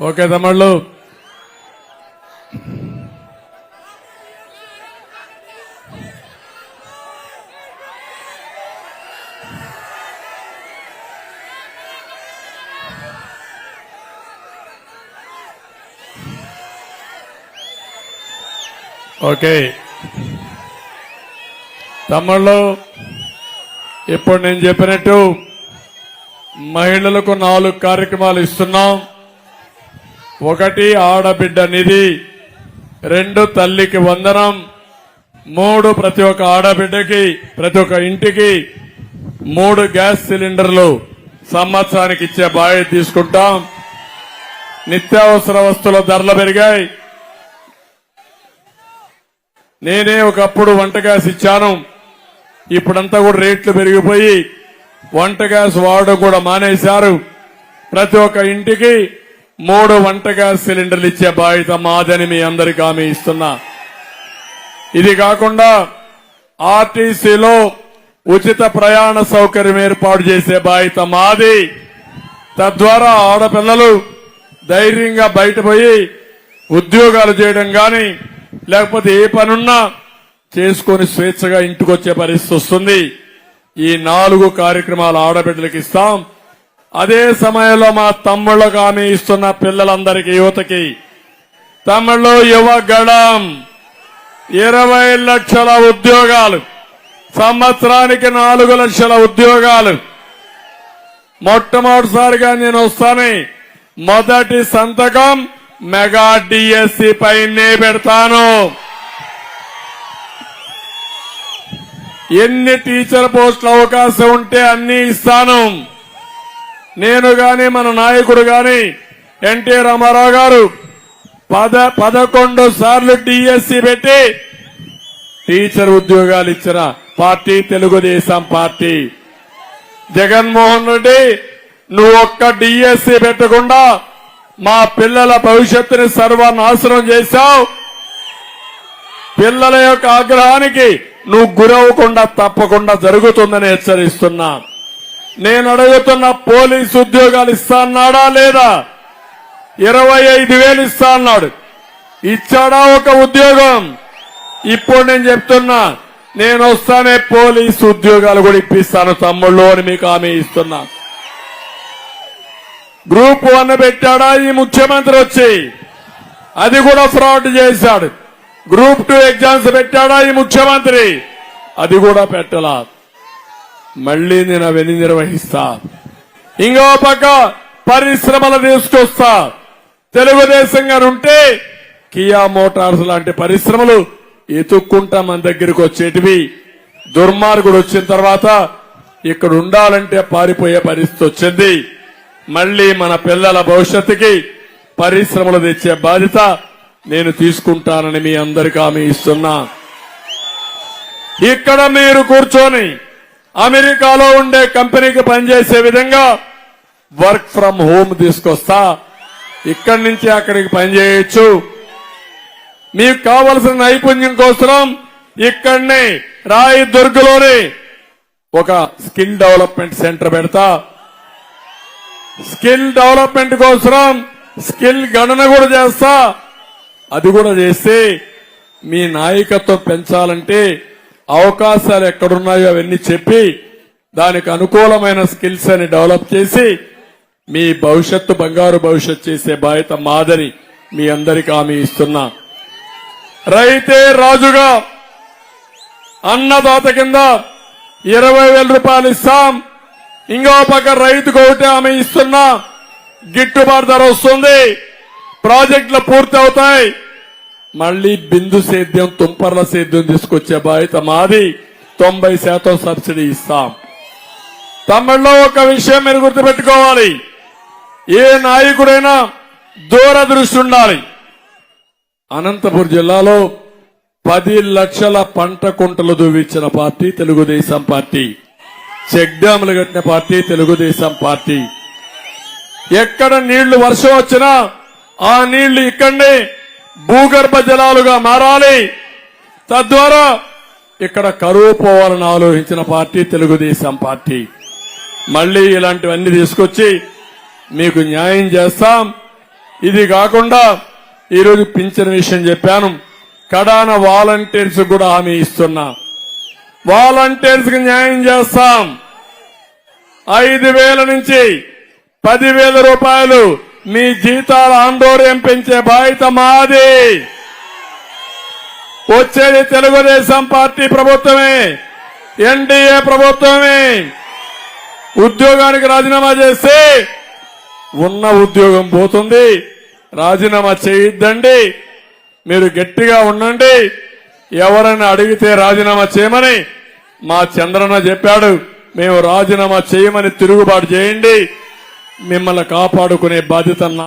Okay తమ్ముళ్ళు. Okay. తమ్ముళ్ళు ఇప్పుడు నేను చెప్పినట్టు మహిళలకు నాలుగు కార్యక్రమాలు ఇస్తున్నాం. ఒకటి ఆడబిడ్డ నిధి రెండు తల్లికి వందనం మూడు ప్రతి ఒక్క ఆడబిడ్డకి ప్రతి ఒక్క ఇంటికి మూడు గ్యాస్ సిలిండర్లు సంవత్సరానికి ఇచ్చే బాధ్యత తీసుకుంటాం. నిత్యావసర వస్తువుల ధరలు పెరిగాయి. నేనే ఒకప్పుడు వంట గ్యాస్ ఇచ్చాను. ఇప్పుడంతా కూడా రేట్లు పెరిగిపోయి వంట గ్యాస్ వాడడం కూడా మానేశారు. ప్రతి ఒక్క ఇంటికి మూడు వంట గ్యాస్ సిలిండర్లు ఇచ్చే బాధ్యత మాదని మీ అందరికి హామీ ఇస్తున్నా. ఇది కాకుండా ఆర్టీసీలో ఉచిత ప్రయాణ సౌకర్యం ఏర్పాటు చేసే బాధ్యత మాది. తద్వారా ఆడపిల్లలు ధైర్యంగా బయటపోయి ఉద్యోగాలు చేయడం గాని లేకపోతే ఏ పనున్నా చేసుకొని స్వేచ్ఛగా ఇంటికొచ్చే పరిస్థితి వస్తుంది. ఈ నాలుగు కార్యక్రమాలు ఆడబిడ్డలకు ఇస్తాం. అదే సమయంలో మా తమ్ముళ్ళకు హామీ ఇస్తున్న పిల్లలందరికీ యువతకి. తమిళ యువగళం ఇరవై లక్షల ఉద్యోగాలు సంవత్సరానికి నాలుగు లక్షల ఉద్యోగాలు. మొట్టమొదటిసారిగా నేను వస్తాను మొదటి సంతకం మెగా డిఎస్సి పైనే పెడతాను. ఎన్ని టీచర్ పోస్టుల అవకాశం ఉంటే అన్ని ఇస్తాను. నేను గాని మన నాయకుడు గాని ఎన్టీ రామారావు గారు పద పదకొండు సార్లు డిఎస్సి పెట్టి టీచర్ ఉద్యోగాలు ఇచ్చిన పార్టీ తెలుగుదేశం పార్టీ. జగన్మోహన్ రెడ్డి నువ్వు ఒక్క డిఎస్సి పెట్టకుండా మా పిల్లల భవిష్యత్తుని సర్వనాశనం చేశావు. పిల్లల యొక్క ఆగ్రహానికి నువ్వు గురవకుండా తప్పకుండా జరుగుతుందని హెచ్చరిస్తున్నాను నేను అడుగుతున్న పోలీస్ ఉద్యోగాలు ఇస్తా అన్నాడా లేదా? ఇరవై ఐదు వేలు ఇస్తా అన్నాడు ఇచ్చాడా ఒక ఉద్యోగం? ఇప్పుడు నేను చెప్తున్నా నేను వస్తానే పోలీస్ ఉద్యోగాలు కూడా ఇప్పిస్తాను తమ్ముళ్ళు అని మీకు హామీ ఇస్తున్నా. గ్రూప్ వన్ పెట్టాడా? ఈ ముఖ్యమంత్రి వచ్చి. అది కూడా ఫ్రాడ్ చేశాడు. గ్రూప్ టూ ఎగ్జామ్స్ పెట్టాడా ఈ ముఖ్యమంత్రి? అది కూడా పెట్టలా. మళ్ళీ నేను అవన్నీ నిర్వహిస్తా. ఇంకో పక్క పరిశ్రమలు తీసుకొస్తా. తెలుగుదేశం గారు ఉంటే కియా మోటార్స్ లాంటి పరిశ్రమలు ఎతుక్కుంటా మన దగ్గరికి వచ్చేటివి. దుర్మార్గుడు వచ్చిన తర్వాత ఇక్కడ ఉండాలంటే పారిపోయే పరిస్థితి వచ్చింది. మళ్ళీ మన పిల్లల భవిష్యత్తుకి పరిశ్రమలు తెచ్చే బాధ్యత నేను తీసుకుంటానని మీ అందరికీ హామీ ఇస్తున్నా. ఇక్కడ మీరు కూర్చొని అమెరికాలో ఉండే కంపెనీకి పనిచేసే విధంగా వర్క్ ఫ్రం హోమ్ తీసుకొస్తా. ఇక్కడి నుంచి అక్కడికి పనిచేయొచ్చు. మీకు కావలసిన నైపుణ్యం కోసం ఇక్కడనే రాయి దుర్గలోని ఒక స్కిల్ డెవలప్మెంట్ సెంటర్ పెడతా. స్కిల్ డెవలప్మెంట్ కోసం స్కిల్ గణన కూడా చేస్తా. అది కూడా చేస్తే మీ నాయకత్వం పెంచాలంటే అవకాశాలు ఎక్కడున్నాయో అవన్నీ చెప్పి దానికి అనుకూలమైన స్కిల్స్ అని డెవలప్ చేసి మీ భవిష్యత్తు బంగారు భవిష్యత్తు చేసే బాధ్యత మాదని మీ అందరికీ హామీ ఇస్తున్నా. రైతే రాజుగా అన్నదాత కింద ఇరవై వేల రూపాయలు ఇస్తాం. ఇంకో పక్క రైతుకు ఒకటి హామీ ఇస్తున్నా. గిట్టుబాటు ధర వస్తుంది. ప్రాజెక్టులు పూర్తి అవుతాయి మళ్ళీ బిందు సేద్యం తుంపర్ల సేద్యం తీసుకొచ్చే బాధ్యత మాది. తొంభై శాతం సబ్సిడీ ఇస్తాం. తమిళలో ఒక విషయం మీరు గుర్తుపెట్టుకోవాలి. ఏ నాయకుడైనా దూరదృష్టి ఉండాలి. అనంతపురం జిల్లాలో పది లక్షల పంట కుంటలు దువ్వించిన పార్టీ తెలుగుదేశం పార్టీ. చెక్ డ్యాములు కట్టిన పార్టీ తెలుగుదేశం పార్టీ. ఎక్కడ నీళ్ళు వర్షం వచ్చినా ఆ నీళ్ళు ఇక్కడనే భూగర్భ జలాలుగా మారాలి. తద్వారా ఇక్కడ కరువు పోవాలని ఆలోచించిన పార్టీ తెలుగుదేశం పార్టీ. మళ్ళీ ఇలాంటివన్నీ తీసుకొచ్చి మీకు న్యాయం చేస్తాం. ఇది కాకుండా ఈరోజు పింఛన్ విషయం చెప్పాను. కడాన వాలంటీర్స్ కూడా హామీ ఇస్తున్నా. వాలంటీర్స్కి న్యాయం చేస్తాం. ఐదు వేల నుంచి పదివేల రూపాయలు మీ జీతాల ఆందోళన పెంచే బాధ్యత మాది. వచ్చేది తెలుగుదేశం పార్టీ ప్రభుత్వమే ఎన్డీఏ ప్రభుత్వమే. ఉద్యోగానికి రాజీనామా చేస్తే ఉన్న ఉద్యోగం పోతుంది రాజీనామా చేయొద్దండి. మీరు గట్టిగా ఉండండి ఎవరైనా అడిగితే రాజీనామా చేయమని మా చంద్రన్న చెప్పాడు మేము రాజీనామా చేయమని తిరుగుబాటు చేయండి. మిమ్మల్ని కాపాడుకునే బాధ్యత నా.